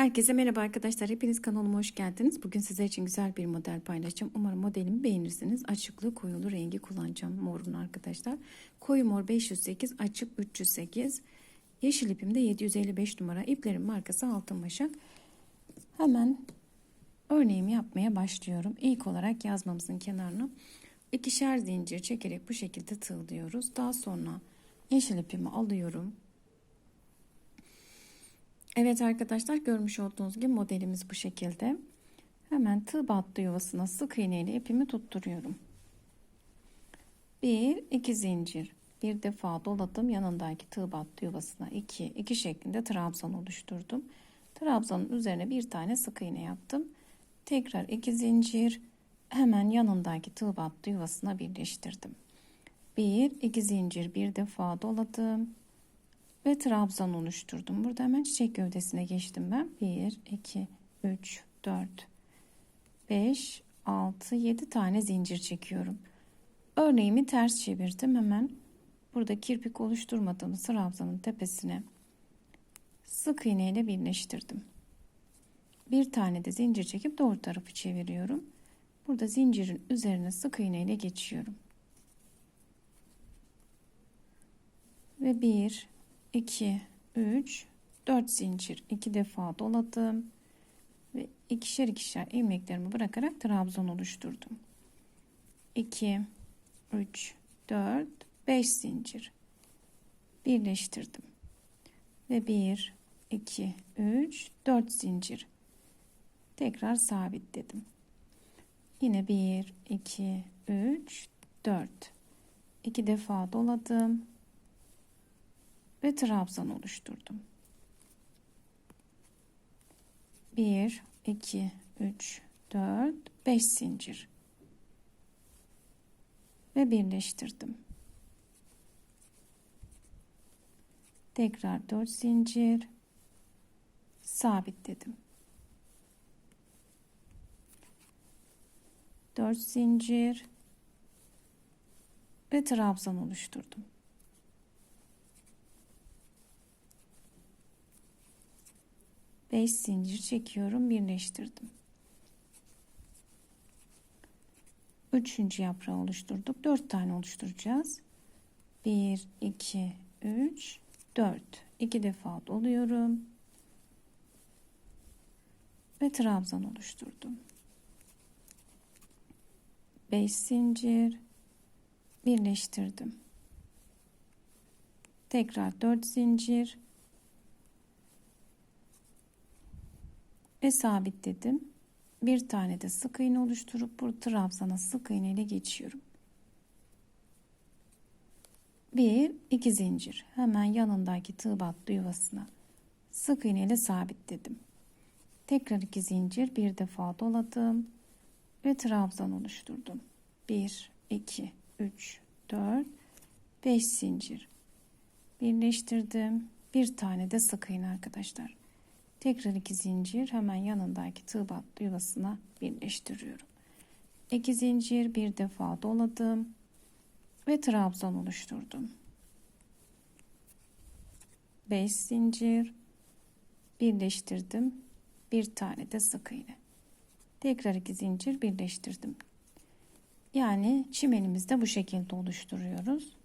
Herkese merhaba arkadaşlar. Hepiniz kanalıma hoş geldiniz. Bugün sizler için güzel bir model paylaşacağım. Umarım modelimi beğenirsiniz. Açıklığı koyulu rengi kullanacağım morun arkadaşlar. Koyu mor 508, açık 308. Yeşil ipim de 755 numara. İplerin markası Altın Başak. Hemen örneğimi yapmaya başlıyorum. İlk olarak yazmamızın kenarına ikişer zincir çekerek bu şekilde tığlıyoruz. Daha sonra yeşil ipimi alıyorum. Evet arkadaşlar görmüş olduğunuz gibi modelimiz bu şekilde. Hemen tığ battı yuvasına sık iğne ile ipimi tutturuyorum. Bir, iki zincir. Bir defa doladım yanındaki tığ battı yuvasına iki, iki şeklinde trabzan oluşturdum. Trabzanın üzerine bir tane sık iğne yaptım. Tekrar iki zincir hemen yanındaki tığ battı yuvasına birleştirdim. Bir, iki zincir bir defa doladım ve trabzan oluşturdum. Burada hemen çiçek gövdesine geçtim ben. 1, 2, 3, 4, 5, 6, 7 tane zincir çekiyorum. Örneğimi ters çevirdim. Hemen burada kirpik oluşturmadığımız trabzanın tepesine sık iğne ile birleştirdim. Bir tane de zincir çekip doğru tarafı çeviriyorum. Burada zincirin üzerine sık iğne ile geçiyorum. Ve bir 2 3 4 zincir. 2 defa doladım ve ikişer ikişer ilmeklerimi bırakarak trabzan oluşturdum. 2 3 4 5 zincir birleştirdim ve 1 2 3 4 zincir tekrar sabitledim. Yine 1 2 3 4 2 defa doladım ve trabzan oluşturdum. 1 2 3 4 5 zincir ve birleştirdim. Tekrar 4 zincir sabitledim. 4 zincir ve trabzan oluşturdum. 5 zincir çekiyorum birleştirdim. Üçüncü yaprağı oluşturduk. 4 tane oluşturacağız. 1 2 3 4 2 defa doluyorum. Ve trabzan oluşturdum. 5 zincir birleştirdim. Tekrar 4 zincir ve sabitledim. Bir tane de sık iğne oluşturup bu trabzana sık iğne ile geçiyorum. Bir, iki zincir. Hemen yanındaki tığ battı yuvasına sık iğne ile sabitledim. Tekrar iki zincir bir defa doladım ve trabzan oluşturdum. Bir, iki, üç, dört, beş zincir. Birleştirdim. Bir tane de sık iğne arkadaşlar. Tekrar iki zincir hemen yanındaki tığ battı yuvasına birleştiriyorum. İki zincir bir defa doladım ve trabzan oluşturdum. 5 zincir birleştirdim. Bir tane de sık iğne. Tekrar iki zincir birleştirdim. Yani çimenimizde bu şekilde oluşturuyoruz.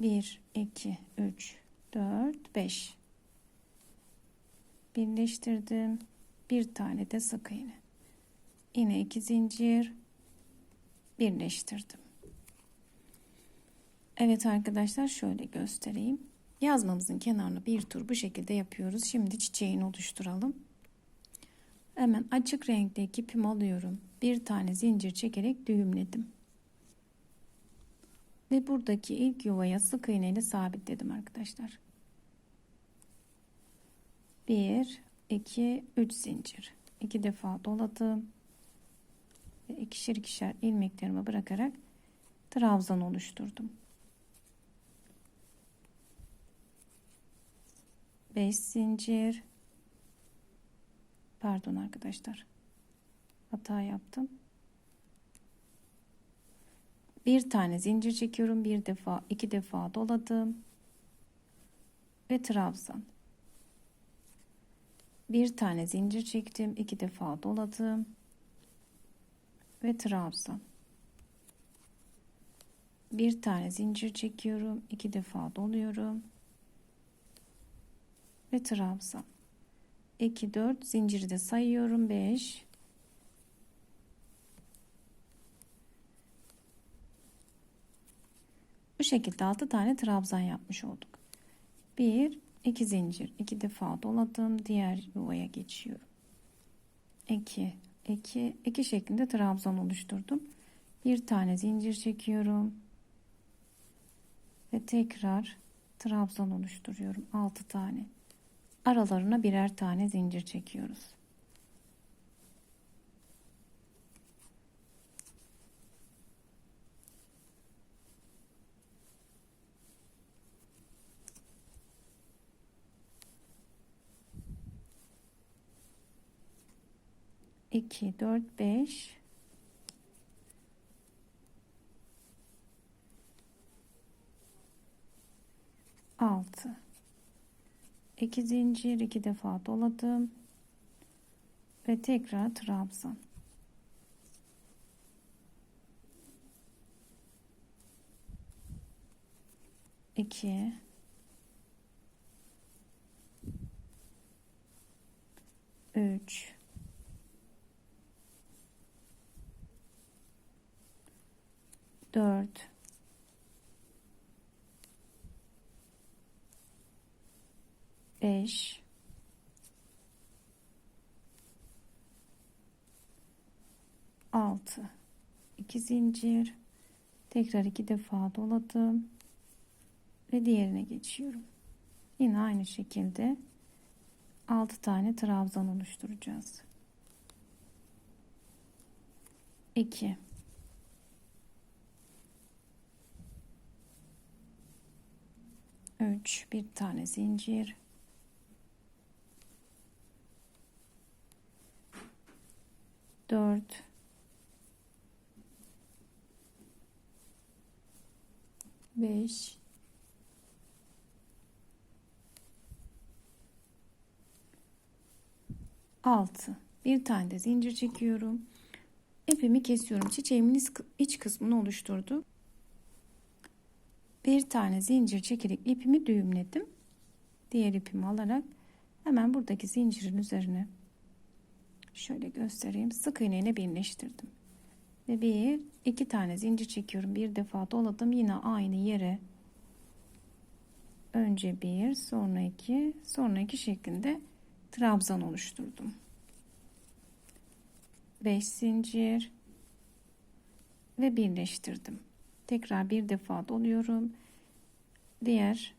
1 2 3 4 5 birleştirdim. Bir tane de sık iğne. Yine iki zincir birleştirdim. Evet arkadaşlar şöyle göstereyim. Yazmamızın kenarını bir tur bu şekilde yapıyoruz. Şimdi çiçeğini oluşturalım. Hemen açık renkli ipimi alıyorum. Bir tane zincir çekerek düğümledim. Ve buradaki ilk yuvaya sık iğne ile sabitledim arkadaşlar. 1 2 3 zincir. 2 defa doladım ve ikişer ikişer ilmeklerimi bırakarak trabzan oluşturdum. 5 zincir. Pardon arkadaşlar hata yaptım. Bir tane zincir çekiyorum. Bir defa iki defa doladım ve trabzan Bir tane zincir çektim. iki defa doladım. Ve trabzan. Bir tane zincir çekiyorum. iki defa doluyorum. Ve trabzan. 2 4 zinciri de sayıyorum. 5 Bu şekilde 6 tane trabzan yapmış olduk. 1 2 zincir 2 defa doladım. Diğer yuvaya geçiyorum. 2 2 2 şeklinde trabzan oluşturdum. Bir tane zincir çekiyorum. Ve tekrar trabzan oluşturuyorum. 6 tane. Aralarına birer tane zincir çekiyoruz. İki dört beş. Altı. 2 zincir iki defa doladım. Ve tekrar trabzan iki. Üç dört. 5 6 2 zincir. Tekrar iki defa doladım. Ve diğerine geçiyorum. Yine aynı şekilde 6 tane trabzan oluşturacağız. 2 3 bir tane zincir. Dört. Beş. Altı. Bir tane de zincir çekiyorum. İpimi kesiyorum. Çiçeğimin iç kısmını oluşturdu bir tane zincir çekerek ipimi düğümledim diğer ipimi alarak hemen buradaki zincirin üzerine Şöyle göstereyim. Sık iğneyle birleştirdim. Ve bir, iki tane zincir çekiyorum. Bir defa doladım. Yine aynı yere önce bir, sonra iki, sonra iki şeklinde trabzan oluşturdum. Beş zincir ve birleştirdim. Tekrar bir defa doluyorum. Diğer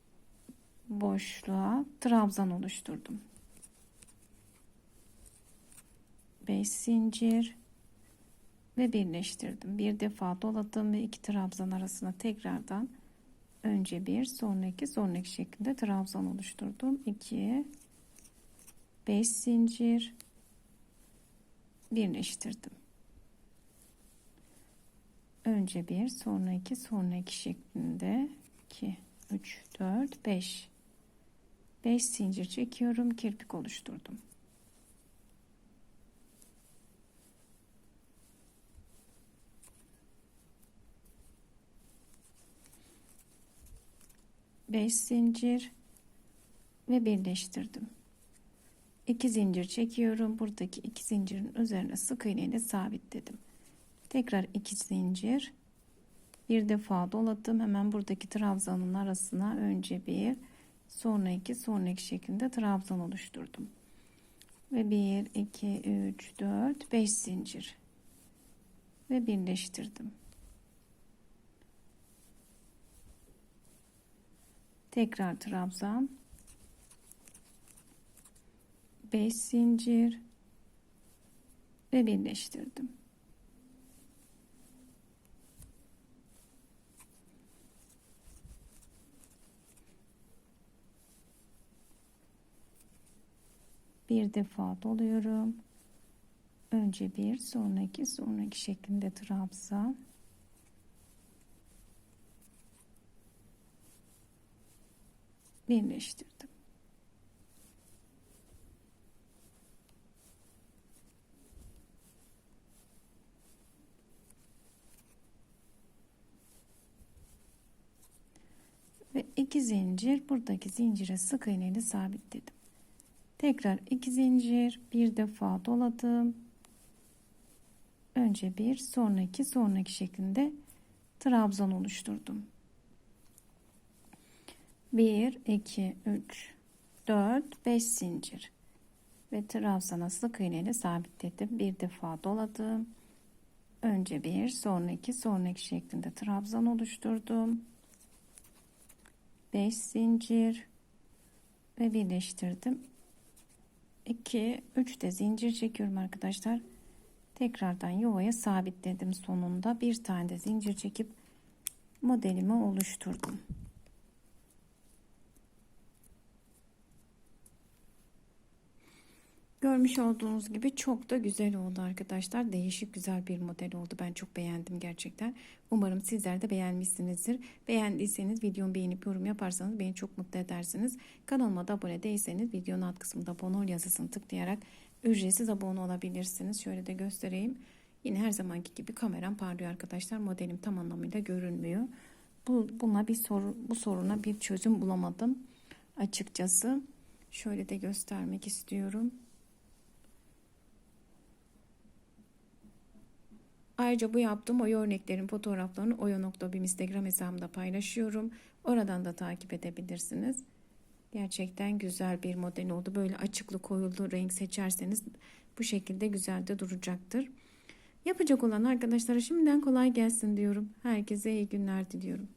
boşluğa trabzan oluşturdum. 5 zincir ve birleştirdim. Bir defa doladım ve iki trabzan arasına tekrardan önce bir sonraki sonraki şeklinde trabzan oluşturdum. 2 5 zincir birleştirdim. Önce bir sonra iki sonra iki şeklinde 2 3 4 5 5 zincir çekiyorum kirpik oluşturdum. 5 zincir ve birleştirdim. 2 zincir çekiyorum. Buradaki 2 zincirin üzerine sık iğne ile sabitledim. Tekrar 2 zincir. Bir defa doladım. Hemen buradaki trabzanın arasına önce bir, sonra iki, sonra iki şeklinde trabzan oluşturdum. Ve 1, 2, 3, 4, 5 zincir. Ve birleştirdim. tekrar trabzan 5 zincir ve birleştirdim. bir defa doluyorum. Önce bir, sonraki, sonraki şeklinde trabzan. birleştirdim. Ve iki zincir buradaki zincire sık iğneyle sabitledim. Tekrar iki zincir bir defa doladım. Önce bir sonraki sonraki şeklinde trabzan oluşturdum. 1 2 3 4 5 zincir ve trabzana sık iğneyle sabitledim. Bir defa doladım. Önce bir, sonraki, sonraki şeklinde trabzan oluşturdum. 5 zincir ve birleştirdim. 2, 3 de zincir çekiyorum arkadaşlar. Tekrardan yuvaya sabitledim sonunda. Bir tane de zincir çekip modelimi oluşturdum. Görmüş olduğunuz gibi çok da güzel oldu arkadaşlar. Değişik güzel bir model oldu. Ben çok beğendim gerçekten. Umarım sizler de beğenmişsinizdir. Beğendiyseniz videomu beğenip yorum yaparsanız beni çok mutlu edersiniz. Kanalıma da abone değilseniz videonun alt kısmında abone yazısını tıklayarak ücretsiz abone olabilirsiniz. Şöyle de göstereyim. Yine her zamanki gibi kameram parlıyor arkadaşlar. Modelim tam anlamıyla görünmüyor. Bu, buna bir soru, bu soruna bir çözüm bulamadım açıkçası. Şöyle de göstermek istiyorum. Ayrıca bu yaptığım oya örneklerin fotoğraflarını oya.bim Instagram hesabımda paylaşıyorum. Oradan da takip edebilirsiniz. Gerçekten güzel bir model oldu. Böyle açıklı koyulu renk seçerseniz bu şekilde güzel de duracaktır. Yapacak olan arkadaşlara şimdiden kolay gelsin diyorum. Herkese iyi günler diliyorum.